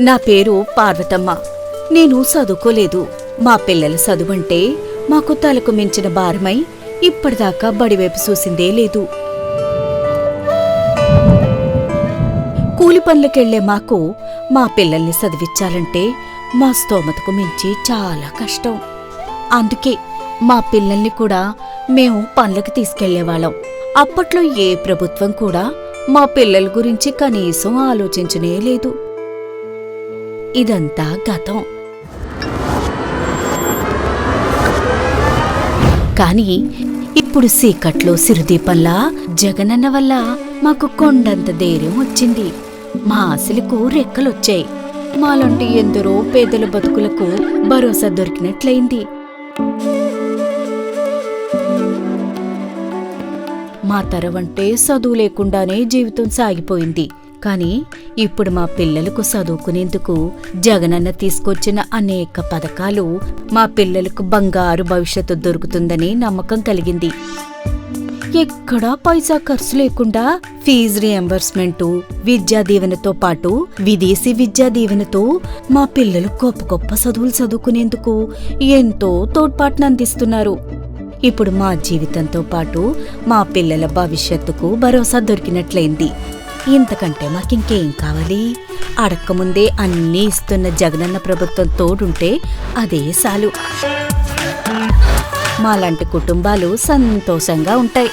నా పేరు పార్వతమ్మ. నేను చదువుకోలేదు. మా పిల్లల చదువంటే మాకు తలకు మించిన భారమై ఇప్పటిదాకా బడివైపు చూసిందే లేదు. కూలి పనులకెళ్ళే మాకు మా పిల్లల్ని చదివించాలంటే మా స్తోమతకు మించి చాలా కష్టం. అందుకే మా పిల్లల్ని కూడా మేము పనులకు తీసుకెళ్ళేవాళ్ళం అప్పట్లో ఏ ప్రభుత్వం కూడా మా పిల్లల గురించి కనీసం ఆలోచించనే లేదు. ఇదంతా గతం. కానీ ఇప్పుడు సీకట్లో సిరుదీపంలా జగనన్న వల్ల మాకు కొండంత ధైర్యం వచ్చింది. మా ఆశలకు రెక్కలొచ్చాయి. మాలాంటి ఎందరో పేదల బతుకులకు భరోసా దొరికినట్లయింది. మా తరవంటే చదువు లేకుండానే జీవితం సాగిపోయింది. కానీ ఇప్పుడు మా పిల్లలకు చదువుకునేందుకు జగనన్న తీసుకొచ్చిన అనేక పథకాలు మా పిల్లలకు బంగారు భవిష్యత్తు దొరుకుతుందని నమ్మకం కలిగింది. ఎక్కడా పైసా ఖర్చు లేకుండా ఫీజు రియంబర్స్మెంట్ విద్యా దీవెనతో పాటు విదేశీ విద్యా దీవెనతో మా పిల్లలు గొప్ప గొప్ప చదువులు చదువుకునేందుకు ఎంతో తోడ్పాటును అందిస్తున్నారు. ఇప్పుడు మా జీవితంతో పాటు మా పిల్లల భవిష్యత్తుకు భరోసా దొరికినట్లయింది. ఇంతకంటే మాకింకేం కావాలి? అడక్కముందే అన్నీ ఇస్తున్న జగనన్న ప్రభుత్వం తోడుంటే అదే చాలు. మాలాంటి కుటుంబాలు సంతోషంగా ఉంటాయి.